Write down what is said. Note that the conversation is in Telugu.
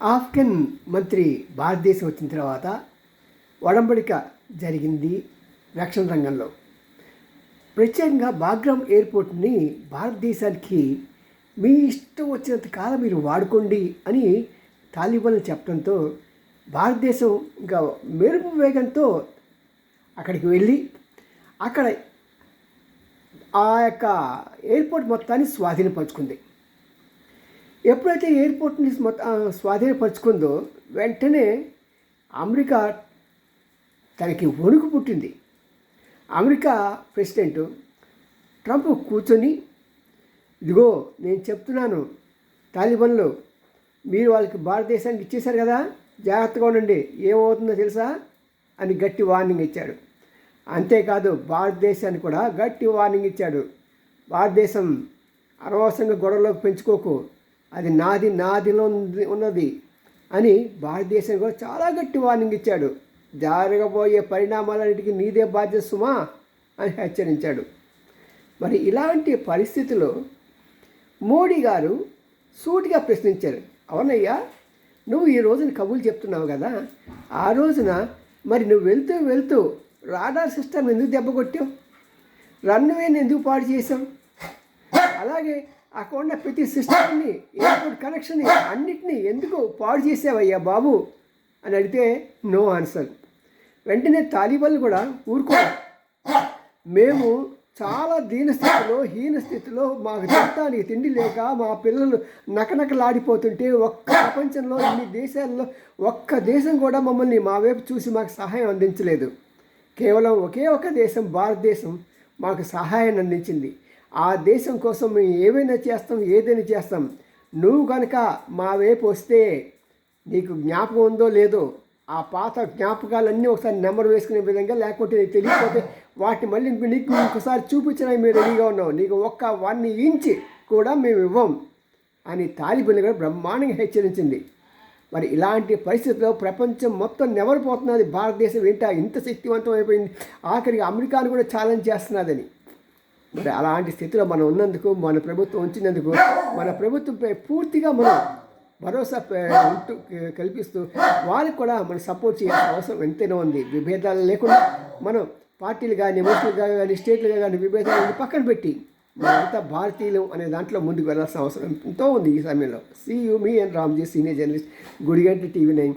ఆఫ్ఘన్ మంత్రి భారతదేశం వచ్చిన తర్వాత ఒడంబడిక జరిగింది రక్షణ రంగంలో. ప్రత్యేకంగా బాగ్రామ్ ఎయిర్పోర్ట్ని భారతదేశానికి మీ ఇష్టం వచ్చినంత కాలం మీరు వాడుకోండి అని తాలిబాన్లు చెప్పడంతో భారతదేశం ఇంకా మెరుపు వేగంతో అక్కడికి వెళ్ళి అక్కడ ఆ యొక్క ఎయిర్పోర్ట్ మొత్తాన్ని స్వాధీనపరుచుకుంది. ఎప్పుడైతే ఎయిర్పోర్ట్ని మొత్తం స్వాధీనపరుచుకుందో వెంటనే అమెరికా తనకి వణుకు పుట్టింది. అమెరికా ప్రెసిడెంట్ ట్రంప్ కూర్చొని ఇదిగో నేను చెప్తున్నాను తాలిబన్లు మీరు వాళ్ళకి భారతదేశానికి ఇచ్చేశారు కదా జాగ్రత్తగా ఉండండి ఏమవుతుందో తెలుసా? అని గట్టి వార్నింగ్ ఇచ్చాడు. అంతేకాదు భారతదేశాన్ని కూడా గట్టి వార్నింగ్ ఇచ్చాడు. భారతదేశం అనవసరంగా గొడవలోకి పెంచుకోకు అది నాది నాదిలో ఉంది- ఉన్నది అని భారతదేశం కూడా చాలా గట్టి వార్నింగ్ ఇచ్చాడు. జరగబోయే పరిణామాలన్నిటికీ నీదే బాధ్యత సుమా అని హెచ్చరించాడు. మరి ఇలాంటి పరిస్థితిలో మోడీ గారు సూటిగా ప్రశ్నించారు. అవునయ్యా నువ్వు ఈ రోజున కబులు చెప్తున్నావు కదా ఆ రోజున మరి నువ్వు వెళ్తూ వెళ్తూ రాడార్ సిస్టమ్ ఎందుకు దెబ్బ కొట్టావు? రన్వేని ఎందుకు పాడు చేసావు అలాగే అక్కడ ఉన్న ప్రతి సిస్టమ్ని ఎయిర్పోర్ట్ కనెక్షన్ అన్నిటినీ ఎందుకు పాడు చేసావయ్యా బాబు? అని అడిగితే నో ఆన్సర్. వెంటనే తాలిబాన్లు కూడా ఊరుకో మేము చాలా దీన స్థితిలో హీన స్థితిలో మాకు తినడానికి తిండి లేక మా పిల్లలు నకనకలాడిపోతుంటే ఒక్క ప్రపంచంలో ఇన్ని దేశాల్లో ఒక్క దేశం కూడా మమ్మల్ని మా వైపు చూసి మాకు సహాయం అందించలేదు. కేవలం ఒకే ఒక దేశం భారతదేశం మాకు సహాయాన్ని అందించింది. ఆ దేశం కోసం మేము ఏమైనా చేస్తాం ఏదైనా చేస్తాం. నువ్వు కనుక మా వైపు వస్తే నీకు జ్ఞాపకం ఉందో లేదో ఆ పాత జ్ఞాపకాలన్నీ ఒకసారి నెంబర్ వేసుకునే విధంగా లేకపోతే నీకు తెలియకపోతే వాటిని మళ్ళీ నీకు ఇంకోసారి చూపించడానికి మేము రెడీగా ఉన్నాం. నీకు ఒక్క వన్ ఇంచ్ కూడా మేము ఇవ్వం అని తాలిబన్లు కూడా బ్రహ్మాండంగా హెచ్చరించింది. మరి ఇలాంటి పరిస్థితుల్లో ప్రపంచం మొత్తం నెవరిపోతున్నది భారతదేశం ఏంటా ఇంత శక్తివంతం అయిపోయింది ఆఖరికి అమెరికాను కూడా ఛాలెంజ్ చేస్తున్నదని. మరి అలాంటి స్థితిలో మనం ఉన్నందుకు మన ప్రభుత్వం ఉంచినందుకు మన ప్రభుత్వంపై పూర్తిగా మనం భరోసా ఉంటూ కల్పిస్తూ వాళ్ళకి కూడా మనం సపోర్ట్ చేయాల్సిన అవసరం ఎంతైనా ఉంది. విభేదాలు లేకుండా మనం పార్టీలు కానీ మనుషులుగా కానీ స్టేట్లుగా కానీ విభేదాలు పక్కన పెట్టి మనంతా భారతీయులు అనే దాంట్లో ముందుకు వెళ్ళాల్సిన అవసరం ఎంతో ఉంది ఈ సమయంలో. See you me and Ramji senior journalist Gudiganti TV nine